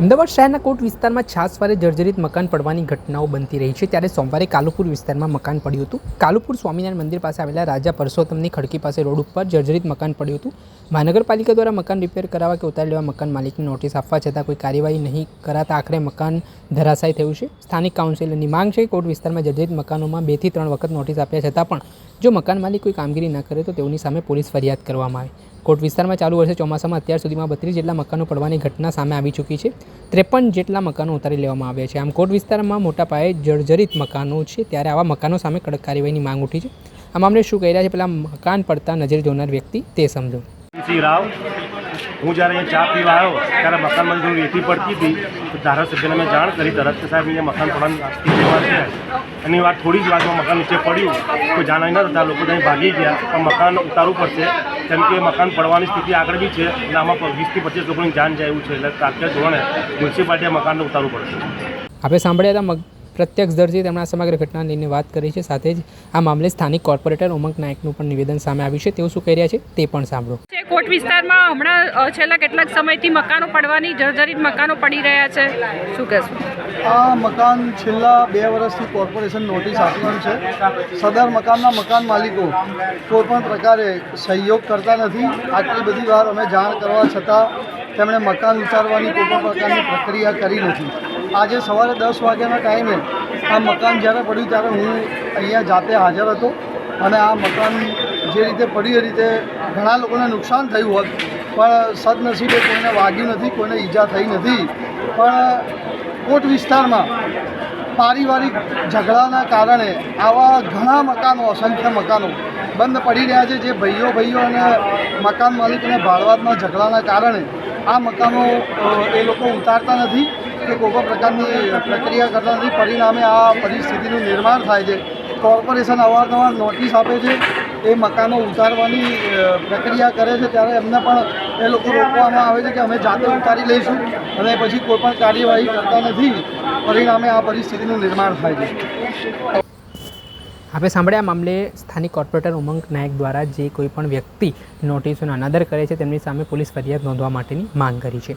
અમદાવાદ શહેરના કોટ વિસ્તારમાં છાસવારે જર્જરિત મકાન પડવાની ઘટનાઓ બનતી રહી છે. ત્યારે સોમવારે કાલુપુર વિસ્તારમાં મકાન પડ્યું હતું. કાલુપુર સ્વામિનારાયણ મંદિર પાસે આવેલા રાજા પરસોત્તમની ખડકી પાસે રોડ ઉપર જર્જરિત મકાન પડ્યું હતું. મહાનગરપાલિકા દ્વારા મકાન રિપેર કરાવવા કે ઉતારી લેવા મકાન માલિકને નોટિસ આપવા છતાં કોઈ કાર્યવાહી નહીં કરાતા આખરે મકાન ધરાશાય થયું છે. સ્થાનિક કાઉન્સિલરની માંગ છે કોટ વિસ્તારમાં જર્જરિત મકાનોમાં બેથી ત્રણ વખત નોટિસ આપ્યા છતાં પણ જો મકાન માલિક કોઈ કામગીરી ન કરે તો તેઓની સામે પોલીસ ફરિયાદ કરવામાં આવે. કોટ વિસ્તારમાં ચાલુ વર્ષે ચોમાસામાં અત્યાર સુધીમાં બત્રીસ જેટલા મકાનો પડવાની ઘટના સામે આવી ચૂકી છે. ત્રેપન જેટલા મકાનો ઉતારી લેવામાં આવ્યા છે. આમ, કોટ વિસ્તારમાં મોટા પાયે જર્જરિત મકાનો છે, ત્યારે આવા મકાનો સામે કડક કાર્યવાહીની માંગ ઉઠી છે. આ મામલે શું કહી રહ્યા છે? પેલા મકાન પડતા નજરે જોનાર વ્યક્તિ તે સમજો. સિંહ રાવ, હું જ્યારે અહીંયા ચા પીવા આવ્યો, ત્યારે મકાનમાં થોડી રેતી પડતી હતી. તો ધારાસભ્યને મેં જાણ કરી તરત સાહેબ, અહીંયા મકાન પડવાની છે. એની વાત થોડી જ વાતમાં મકાન નીચે પડ્યું. કોઈ જાણાઈ ન થતા લોકો ત્યાં ભાગી ગયા. પણ મકાન ઉતારવું પડશે. કેમ કે મકાન પડવાની સ્થિતિ આગળ બી છે અને આમાં વીસથી પચીસ લોકોની જાન જાય એવું છે. એટલે તાત્કાલિક ધોરણે મ્યુનિસિપાલિટીએ મકાનને ઉતારવું પડશે. આપણે સાંભળ્યા હતા પ્રત્યક્ષદર્શી તેમણે આ સમગ્ર ઘટના લઈને વાત કરી છે. સાથે જ આ મામલે સ્થાનિક કોર્પોરેટર ઉમંગ નાયકનું પણ નિવેદન સામે આવ્યું છે. તેઓ શું કહી રહ્યા છે તે પણ સાંભળો. કોટ વિસ્તારમાં હમણાં છેલ્લા કેટલાક સમયથી મકાનો પડવાની જર્જરિત મકાનો પડી રહ્યા છે. શું કહેશું? આ મકાન છેલ્લા બે વર્ષથી કોર્પોરેશન નોટિસ આપવાનું છે. સદર મકાનના મકાન માલિકો કોઈ પણ પ્રકારે સહયોગ કરતા નથી. આટલી બધી વાર અમે જાણ કરવા છતાં તેમણે મકાન ઉતારવાની કોઈ પણ પ્રકારની પ્રક્રિયા કરી નથી. આજે સવારે દસ વાગ્યાના ટાઈમે આ મકાન જ્યારે પડ્યું ત્યારે હું અહીંયા જાતે હાજર હતો. અને આ મકાન જે રીતે પડ્યું એ રીતે ઘણા લોકોને નુકસાન થયું હોત. પણ સદનસીબે કોઈને વાગ્યું નથી, કોઈને ઈજા થઈ નથી. પણ કોટ વિસ્તારમાં પારિવારિક ઝઘડાના કારણે આવા ઘણા મકાનો, અસંખ્ય મકાનો બંધ પડી રહ્યા છે, જે ભાઈઓ ભાઈઓ અને મકાન માલિકને ભાડવાતના ઝઘડાના કારણે આ મકાનો એ લોકો ઉતારતા નથી. કે કોઈ પણ પ્રકારની પ્રક્રિયા કરતા નથી પરિણામે આ પરિસ્થિતિનું નિર્માણ થાય છે. કોર્પોરેશન અવારનવાર નોટિસ આપે છે એ મકાનો ઉતારવાની પ્રક્રિયા કરે છે. ત્યારે એમને પણ એ લોકો રોકવામાં આવે છે કે અમે જાતે ઉતારી લઈશું અને પછી કોઈ પણ કાર્યવાહી કરતા નથી. પરિણામે આ પરિસ્થિતિનું નિર્માણ થાય છે. આપણે સાંભળ્યા મામલે સ્થાનિક કોર્પોરેટર ઉમંગ નાયક દ્વારા જે કોઈ પણ વ્યક્તિ નોટિસોનો અનાદર કરે છે, તેમની સામે પોલીસ ફરિયાદ નોંધવા માટેની માંગ કરી છે.